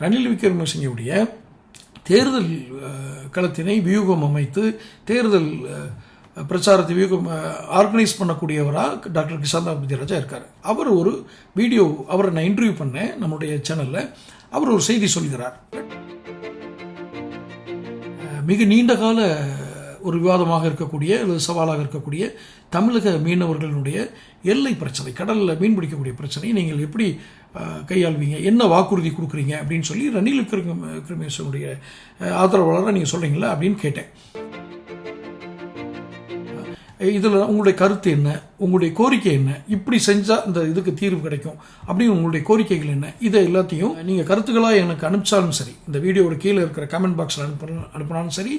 ரணில் விக்ரமசிங்கவுடைய தேர்தல் களத்தினை வியூகம் அமைத்து தேர்தல் பிரச்சாரத்தை வியூகம் ஆர்கனைஸ் பண்ணக்கூடியவராக டாக்டர் கிஷாந்தா வித்யராஜா இருக்கார். அவர் ஒரு வீடியோ அவரை நான் இன்டர்வியூ பண்ணேன் நம்முடைய சேனலில் அவர் ஒரு செய்தி சொல்கிறார். மிக நீண்ட கால ஒரு விவாதமாக இருக்கக்கூடிய அல்லது சவாலாக இருக்கக்கூடிய தமிழக மீனவர்களுடைய எல்லை பிரச்சனை கடலில் மீன் பிடிக்கக்கூடிய பிரச்சனையை நீங்கள் எப்படி கையாள்வீங்க? என்ன வாக்குறுதி கொடுக்குறீங்க? அப்படின்னு சொல்லி ரணில் விக்ரம விக்ரமேசனுடைய ஆதரவாளராக நீங்கள் சொல்கிறீங்களா அப்படின்னு கேட்டேன். இதில் உங்களுடைய கருத்து என்ன? உங்களுடைய கோரிக்கை என்ன? இப்படி செஞ்சால் இந்த இதுக்கு தீர்வு கிடைக்கும். அப்படின்னு உங்களுடைய கோரிக்கைகள் என்ன? இதை எல்லாத்தையும் நீங்கள் கருத்துக்களாக எனக்கு அனுப்பிச்சாலும் சரி இந்த வீடியோவோட கீழே இருக்கிற கமெண்ட் பாக்ஸில் அனுப்ப அனுப்பினாலும் சரி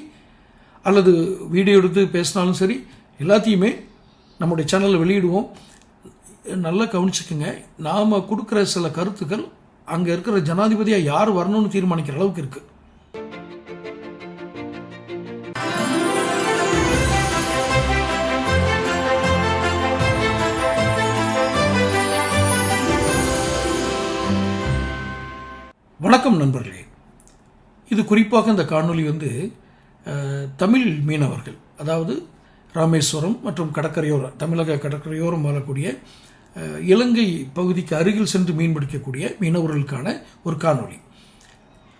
அல்லது வீடியோ எடுத்து பேசினாலும் சரி எல்லாத்தையுமே நம்முடைய சேனலில் வெளியிடுவோம். நல்லா கவனிச்சுக்குங்க. நாம் கொடுக்குற சில கருத்துக்கள் அங்கே இருக்கிற ஜனாதிபதியாக யார் வரணும்னு தீர்மானிக்கிற அளவுக்கு இருக்குது வணக்கம் நண்பர்களே. இது குறிப்பாக இந்த காணொளி வந்து தமிழ் மீனவர்கள் அதாவது ராமேஸ்வரம் மற்றும் கடற்கரையோரம் தமிழக கடற்கரையோரம் வாழக்கூடிய இலங்கை பகுதிக்கு அருகில் சென்று மீன் பிடிக்கக்கூடிய மீனவர்களுக்கான ஒரு காணொளி.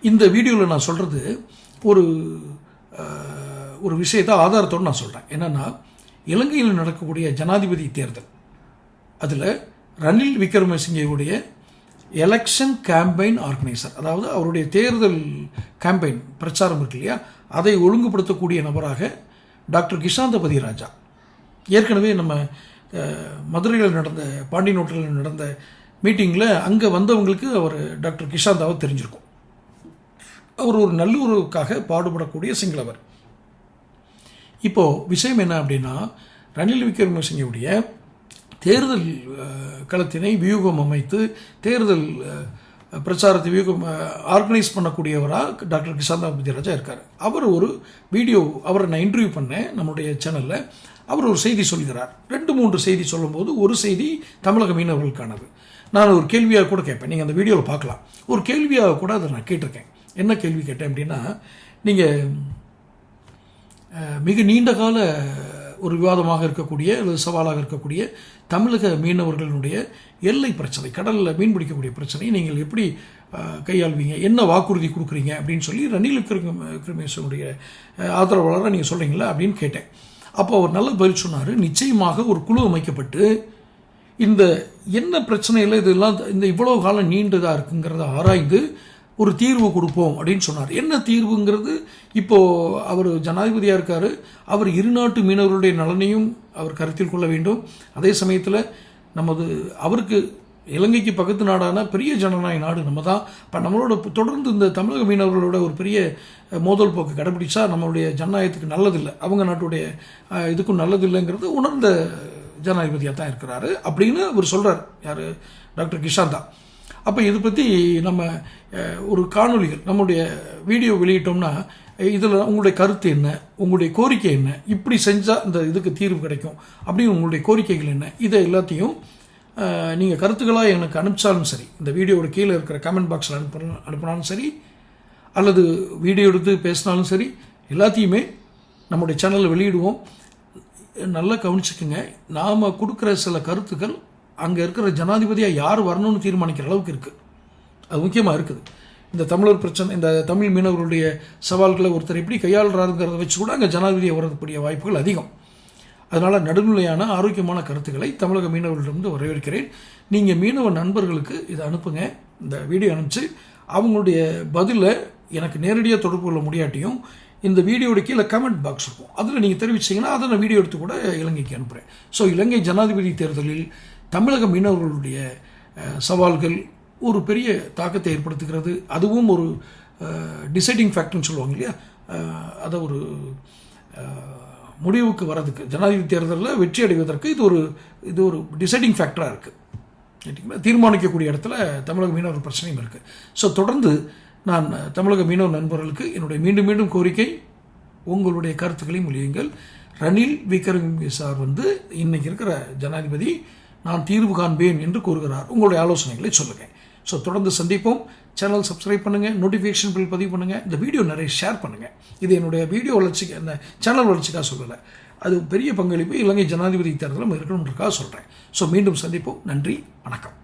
இந்த வீடியோவில் நான் சொல்கிறது ஒரு ஒரு விஷயத்தை ஆதாரத்தோடு நான் சொல்கிறேன் என்னென்னா இலங்கையில் நடக்கக்கூடிய ஜனாதிபதி தேர்தல் அதில் ரணில் விக்ரமசிங்கவுடைய எலெக்ஷன் கேம்பெயின் ஆர்கனைசர் அதாவது அவருடைய தேர்தல் கேம்பெயின் பிரச்சாரம் இருக்கு இல்லையா? அதை ஒழுங்குபடுத்தக்கூடிய நபராக டாக்டர் கிஷாந்தபதி ராஜா. ஏற்கனவே நம்ம மதுரையில் நடந்த பாண்டி நோட்டில் நடந்த மீட்டிங்கில் அங்கே வந்தவங்களுக்கு அவர் டாக்டர் கிஷாந்தாவை தெரிஞ்சிருக்கும். அவர் ஒரு நல்லுறவுக்காக பாடுபடக்கூடிய சிங்களவர். இப்போ விஷயம் என்ன அப்படின்னா ரணில் விக்ரமசிங்கவுடைய தேர்தல் களத்தினை வியூகம் அமைத்து தேர்தல் பிரச்சாரத்தை வியூகம் ஆர்கனைஸ் பண்ணக்கூடியவராக டாக்டர் கிஷாந்தா வித்யராஜா இருக்கார். அவர் ஒரு வீடியோ அவரை நான் இன்டர்வியூ பண்ணேன் நம்முடைய சேனலில் அவர் ஒரு செய்தி சொல்கிறார். ரெண்டு மூன்று செய்தி சொல்லும்போது ஒரு செய்தி தமிழக மீனவர்களுக்கானது. நான் ஒரு கேள்வியாக கூட கேட்பேன். நீங்கள் அந்த வீடியோவில் பார்க்கலாம். ஒரு கேள்வியாக கூட அதை நான் கேட்டிருக்கேன். என்ன கேள்வி கேட்டேன் அப்படின்னா நீங்கள் மிக நீண்ட கால ஒரு விவாதமாக இருக்கக்கூடிய அல்லது சவாலாக இருக்கக்கூடிய தமிழக மீனவர்களுடைய எல்லை பிரச்சனை கடலில் மீன் பிடிக்கக்கூடிய பிரச்சனையை நீங்கள் எப்படி கையாள்வீங்க? என்ன வாக்குறுதி கொடுக்குறீங்க? அப்படின்னு சொல்லி ரணில் விக்ரமேசனுடைய ஆதரவாளராக நீங்கள் சொல்கிறீங்களா அப்படின்னு கேட்டேன். அப்போ அவர் நல்ல பதில் சொன்னார். நிச்சயமாக ஒரு குழு அமைக்கப்பட்டு இந்த என்ன பிரச்சனையில் இதெல்லாம் இந்த இவ்வளோ காலம் நீண்டதாக இருக்குங்கிறத ஆராய்ந்து ஒரு தீர்வு கொடுப்போம் அப்படின்னு சொன்னார். என்ன தீர்வுங்கிறது? இப்போது அவர் ஜனாதிபதியாக இருக்கார். அவர் இரு நாட்டு மீனவர்களுடைய நலனையும் அவர் கருத்தில் கொள்ள வேண்டும். அதே சமயத்தில் நமது அவருக்கு இலங்கைக்கு பக்கத்து நாடான பெரிய ஜனநாயக நாடு நம்ம தான் இப்போ நம்மளோட தொடர்ந்து இந்த தமிழக மீனவர்களோட ஒரு பெரிய மோதல் போக்கு கடைபிடிச்சா நம்மளுடைய ஜனநாயகத்துக்கு நல்லதில்லை. அவங்க நாட்டுடைய இதுக்கும் நல்லதில்லைங்கிறது உணர்ந்த ஜனாதிபதியாக தான் இருக்கிறாரு அப்படின்னு அவர் சொல்கிறார் யார்? டாக்டர் கிஷாந்தா. அப்போ இதை பற்றி நம்ம ஒரு காணொளிகள் நம்முடைய வீடியோ வெளியிட்டோம்னா இதில் உங்களுடைய கருத்து என்ன? உங்களுடைய கோரிக்கை என்ன? இப்படி செஞ்சால் இந்த இதுக்கு தீர்வு கிடைக்கும். அப்படின்னு உங்களுடைய கோரிக்கைகள் என்ன? இதை எல்லாத்தையும் நீங்கள் கருத்துக்களாக எனக்கு அனுப்பிச்சாலும் சரி இந்த வீடியோவோட கீழே இருக்கிற கமெண்ட் பாக்ஸில் அனுப்ப அனுப்பினாலும் சரி அல்லது வீடியோ எடுத்து பேசினாலும் சரி எல்லாத்தையுமே நம்முடைய சேனலில் வெளியிடுவோம். நல்லா கவனிச்சுக்கோங்க. நாம் கொடுக்குற சில கருத்துக்கள் அங்கே இருக்கிற ஜனாதிபதியாக யார் வரணும்னு தீர்மானிக்கிற அளவுக்கு இருக்குது அது முக்கியமாக இருக்குது. இந்த தமிழர் பிரச்சனை இந்த தமிழ் மீனவர்களுடைய சவால்களை ஒருத்தர் எப்படி கையாளுறாருங்கிறத வச்சு கூட அங்கே ஜனாதிபதியாக வரக்கூடிய வாய்ப்புகள் அதிகம். அதனால் நடுநிலையான ஆரோக்கியமான கருத்துக்களை தமிழக மீனவர்களிடமிருந்து வரவேற்கிறேன். நீங்கள் மீனவ நண்பர்களுக்கு இதை அனுப்புங்க. இந்த வீடியோ அனுப்பிச்சு அவங்களுடைய பதிலை எனக்கு நேரடியாக தொடர்பு கொள்ள முடியாட்டியும் இந்த வீடியோட கீழே கமெண்ட் பாக்ஸ் இருக்கும். அதில் நீங்கள் தெரிவிச்சீங்கன்னா அதை நான் வீடியோ எடுத்து கூட இலங்கைக்கு அனுப்புகிறேன் ஸோ இலங்கை ஜனாதிபதி தேர்தலில் தமிழக மீனவர்களுடைய சவால்கள் ஒரு பெரிய தாக்கத்தை ஏற்படுத்துகிறது. அதுவும் ஒரு டிசைடிங் ஃபேக்டர்னு சொல்லுவாங்க இல்லையா? அதை ஒரு முடிவுக்கு வரதுக்கு ஜனாதிபதி தேர்தலில் வெற்றி அடைவதற்கு இது ஒரு இது ஒரு டிசைடிங் ஃபேக்டராக இருக்குது தீர்மானிக்கக்கூடிய இடத்துல தமிழக மீனவர் பிரச்சனையும் இருக்குது ஸோ தொடர்ந்து நான் தமிழக மீனவ நண்பர்களுக்கு என்னுடைய மீண்டும் மீண்டும் கோரிக்கை உங்களுடைய கருத்துக்களையும் மொழியுங்கள் ரணில் விக்ரமி சார் வந்து இன்னைக்கு இருக்கிற ஜனாதிபதி நான் தீர்வு காண்பேன் என்று கூறுகிறார். உங்களுடைய ஆலோசனைகளை சொல்லுங்கள் ஸோ தொடர்ந்து சந்திப்போம். சேனல் சப்ஸ்கிரைப் பண்ணுங்கள் நோட்டிஃபிகேஷன் பில் பதிவு பண்ணுங்கள் இந்த வீடியோ நிறைய ஷேர் பண்ணுங்கள் இது என்னுடைய வீடியோ வளர்ச்சிக்கு அந்த சேனல் வளர்ச்சிக்காக சொல்லலை. அது பெரிய பங்களிப்பு இலங்கை ஜனாதிபதி தேர்தலும் இருக்கணுன்றக்காக சொல்கிறேன் ஸோ மீண்டும் சந்திப்போம். நன்றி. வணக்கம்.